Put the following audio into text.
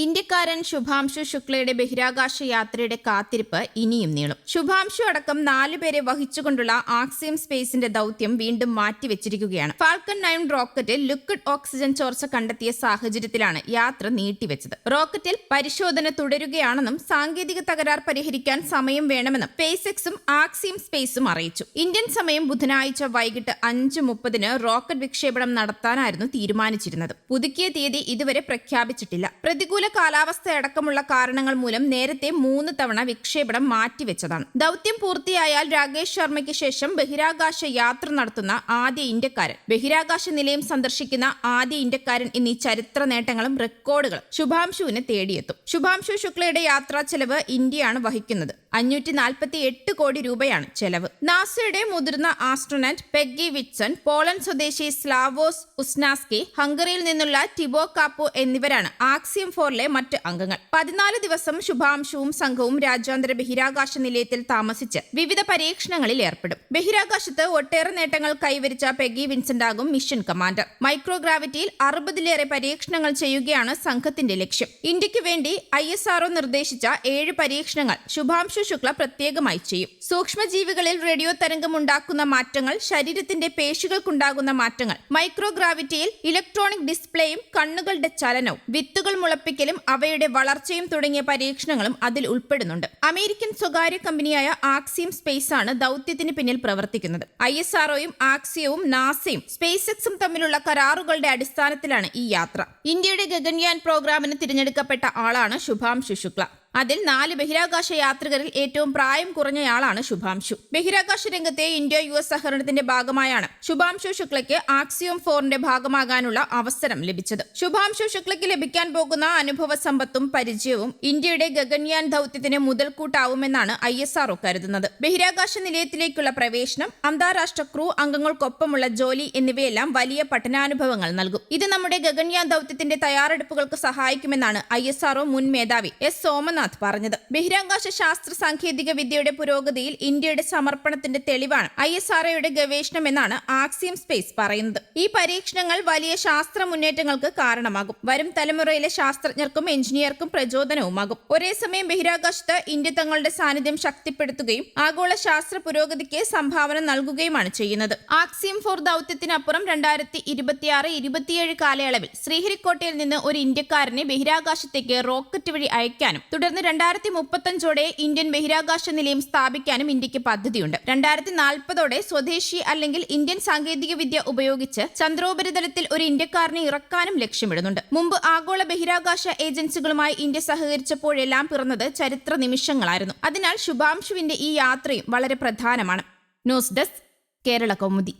ഇന്ത്യക്കാരൻ ശുഭാംശു ശുക്ലയുടെ ബഹിരാകാശ യാത്രയുടെ കാത്തിരിപ്പ് ഇനിയും നീളും. ശുഭാംശു അടക്കം നാലുപേരെ വഹിച്ചുകൊണ്ടുള്ള ആക്സിയം സ്പേസിന്റെ ദൗത്യം വീണ്ടും മാറ്റിവെച്ചിരിക്കുകയാണ്. ഫാൽക്കൺ നയൻ റോക്കറ്റിൽ ലിക്വിഡ് ഓക്സിജൻ ചോർച്ച കണ്ടെത്തിയ സാഹചര്യത്തിലാണ് യാത്ര നീട്ടിവെച്ചത്. റോക്കറ്റിൽ പരിശോധന തുടരുകയാണെന്നും സാങ്കേതിക തകരാർ പരിഹരിക്കാൻ സമയം വേണമെന്നും സ്പേസ് എക്സും ആക്സിയം സ്പേസും അറിയിച്ചു. ഇന്ത്യൻ സമയം ബുധനാഴ്ച വൈകിട്ട് അഞ്ച് മുപ്പതിന് റോക്കറ്റ് വിക്ഷേപണം നടത്താനായിരുന്നു തീരുമാനിച്ചിരുന്നത്. പുതുക്കിയ തീയതി ഇതുവരെ പ്രഖ്യാപിച്ചിട്ടില്ല. പ്രതികൂല കാലാവസ്ഥയടക്കമുള്ള കാരണങ്ങൾ മൂലം നേരത്തെ മൂന്ന് തവണ വിക്ഷേപണം മാറ്റിവെച്ചതാണ്. ദൗത്യം പൂർത്തിയായാൽ രാകേഷ് ശർമ്മയ്ക്ക് ശേഷം ബഹിരാകാശ യാത്ര നടത്തുന്ന ആദ്യ ഇന്ത്യക്കാരൻ. ബഹിരാകാശ നിലയം സന്ദർശിക്കുന്ന ആദ്യ ഇന്ത്യക്കാരൻ എന്നീ ചരിത്ര നേട്ടങ്ങളും റെക്കോർഡുകളും ശുഭാംശുവിനെ തേടിയെത്തും. ശുഭാംശു ശുക്ലയുടെ യാത്രാ ചെലവ് ഇന്ത്യയാണ് വഹിക്കുന്നത്. അഞ്ഞൂറ്റി നാൽപ്പത്തി എട്ട് കോടി രൂപയാണ് ചെലവ്. നാസയുടെ മുതിർന്ന ആസ്ട്രോനറ്റ് പെഗ്ഗി വിറ്റ്സൺ പോളണ്ട് സ്വദേശി സ്ലാവോസ് ഉസ്നാസ്കി ഹംഗറിയിൽ നിന്നുള്ള ടിബോ കാപ്പു എന്നിവരാണ് ആക്സിയം ഫോറിലെ മറ്റ് അംഗങ്ങൾ. പതിനാല് ദിവസം ശുഭാംശവും സംഘവും രാജ്യാന്തര ബഹിരാകാശ നിലയത്തിൽ താമസിച്ച് വിവിധ പരീക്ഷണങ്ങളിൽ ഏർപ്പെടും. ബഹിരാകാശത്ത് ഒട്ടേറെ നേട്ടങ്ങൾ കൈവരിച്ച പെഗ്ഗി വിൻസെന്റ് ആകും മിഷൻ കമാൻഡർ. മൈക്രോഗ്രാവിറ്റിയിൽ അറുപതിലേറെ പരീക്ഷണങ്ങൾ ചെയ്യുകയാണ് സംഘത്തിന്റെ ലക്ഷ്യം. ഇന്ത്യയ്ക്ക് വേണ്ടി ഐ നിർദ്ദേശിച്ച ഏഴ് പരീക്ഷണങ്ങൾ ശുഭാംശു ശുക്ല പ്രത്യേകമായി ചെയ്യും. സൂക്ഷ്മജീവികളിൽ റേഡിയോ തരംഗം ഉണ്ടാക്കുന്ന മാറ്റങ്ങൾ ശരീരത്തിന്റെ പേശികൾക്കുണ്ടാകുന്ന മാറ്റങ്ങൾ മൈക്രോഗ്രാവിറ്റിയിൽ ഇലക്ട്രോണിക് ഡിസ്പ്ലേയും കണ്ണുകളുടെ ചലനവും വിത്തുകൾ മുളപ്പിക്കലും അവയുടെ വളർച്ചയും തുടങ്ങിയ പരീക്ഷണങ്ങളും അതിൽ ഉൾപ്പെടുന്നുണ്ട്. അമേരിക്കൻ സ്വകാര്യ കമ്പനിയായ ആക്സിയം സ്പേസ് ആണ് ദൗത്യത്തിന് പിന്നിൽ പ്രവർത്തിക്കുന്നത്. ഐ എസ് ആർഒയും ആക്സിയവും നാസയും സ്പേസ് എക്സും തമ്മിലുള്ള കരാറുകളുടെ അടിസ്ഥാനത്തിലാണ് ഈ യാത്ര. ഇന്ത്യയുടെ ഗഗൻയാൻ പ്രോഗ്രാമിന് തിരഞ്ഞെടുക്കപ്പെട്ട ആളാണ് ശുഭാംശു ശുക്ല. അതിൽ നാല് ബഹിരാകാശ യാത്രികരിൽ ഏറ്റവും പ്രായം കുറഞ്ഞയാളാണ് ശുഭാംശു. ബഹിരാകാശ രംഗത്തെ ഇന്ത്യ യു എസ് സഹകരണത്തിന്റെ ഭാഗമായാണ് ശുഭാംശു ശുക്ലയ്ക്ക് ആക്സിയോം ഫോറിന്റെ ഭാഗമാകാനുള്ള അവസരം ലഭിച്ചത്. ശുഭാംശു ശുക്ലയ്ക്ക് ലഭിക്കാൻ പോകുന്ന അനുഭവ സമ്പത്തും പരിചയവും ഇന്ത്യയുടെ ഗഗൻയാൻ ദൗത്യത്തിന് മുതൽക്കൂട്ടാവുമെന്നാണ് ഐ എസ് ആർഒ കരുതുന്നത്. ബഹിരാകാശ നിലയത്തിലേക്കുള്ള പ്രവേശനം അന്താരാഷ്ട്ര ക്രൂ അംഗങ്ങൾക്കൊപ്പമുള്ള ജോലി എന്നിവയെല്ലാം വലിയ പഠനാനുഭവങ്ങൾ നൽകും. ഇത് നമ്മുടെ ഗഗൻയാൻ ദൗത്യത്തിന്റെ തയ്യാറെടുപ്പുകൾക്ക് സഹായിക്കുമെന്നാണ് ഐ എസ് ആർഒ മുൻ മേധാവി എസ് സോമനാഥ് പറഞ്ഞത്. ബഹിരാകാശ ശാസ്ത്ര സാങ്കേതിക വിദ്യയുടെ പുരോഗതിയിൽ ഇന്ത്യയുടെ സമർപ്പണത്തിന്റെ തെളിവാണ് ഐ എസ് ആർഒയുടെ ഗവേഷണം എന്നാണ് ആക്സിയം സ്പേസ് പറയുന്നത്. ഈ പരീക്ഷണങ്ങൾ വലിയ ശാസ്ത്ര മുന്നേറ്റങ്ങൾക്ക് കാരണമാകും. വരും തലമുറയിലെ ശാസ്ത്രജ്ഞർക്കും എഞ്ചിനീയർക്കും പ്രചോദനവുമാകും. ഒരേ സമയം ബഹിരാകാശത്ത് ഇന്ത്യ തങ്ങളുടെ സാന്നിധ്യം ശക്തിപ്പെടുത്തുകയും ആഗോള ശാസ്ത്ര പുരോഗതിക്ക് സംഭാവന നൽകുകയുമാണ് ചെയ്യുന്നത്. ആക്സിയം ഫോർ ദൗത്യത്തിനപ്പുറം രണ്ടായിരത്തി ഇരുപത്തിയാറ് ഇരുപത്തിയേഴ് കാലയളവിൽ ശ്രീഹരിക്കോട്ടയിൽ നിന്ന് ഒരു ഇന്ത്യക്കാരനെ ബഹിരാകാശത്തേക്ക് റോക്കറ്റ് വഴി അയക്കാനും തുടർന്ന് രണ്ടായിരത്തി മുപ്പത്തഞ്ചോടെ ഇന്ത്യൻ ബഹിരാകാശ നിലയം സ്ഥാപിക്കാനും ഇന്ത്യയ്ക്ക് പദ്ധതിയുണ്ട്. രണ്ടായിരത്തി നാൽപ്പതോടെ സ്വദേശി അല്ലെങ്കിൽ ഇന്ത്യൻ സാങ്കേതിക വിദ്യ ഉപയോഗിച്ച് ചന്ദ്രോപരിതലത്തിൽ ഒരു ഇന്ത്യക്കാരനെ ഇറക്കാനും ലക്ഷ്യമിടുന്നുണ്ട്. മുമ്പ് ആഗോള ബഹിരാകാശ ഏജൻസികളുമായി ഇന്ത്യ സഹകരിച്ചപ്പോഴെല്ലാം പിറന്നത് ചരിത്ര നിമിഷങ്ങളായിരുന്നു. അതിനാൽ ശുഭാംശുവിന്റെ ഈ യാത്രയും വളരെ പ്രധാനമാണ്. News desk Kerala Kaumudi.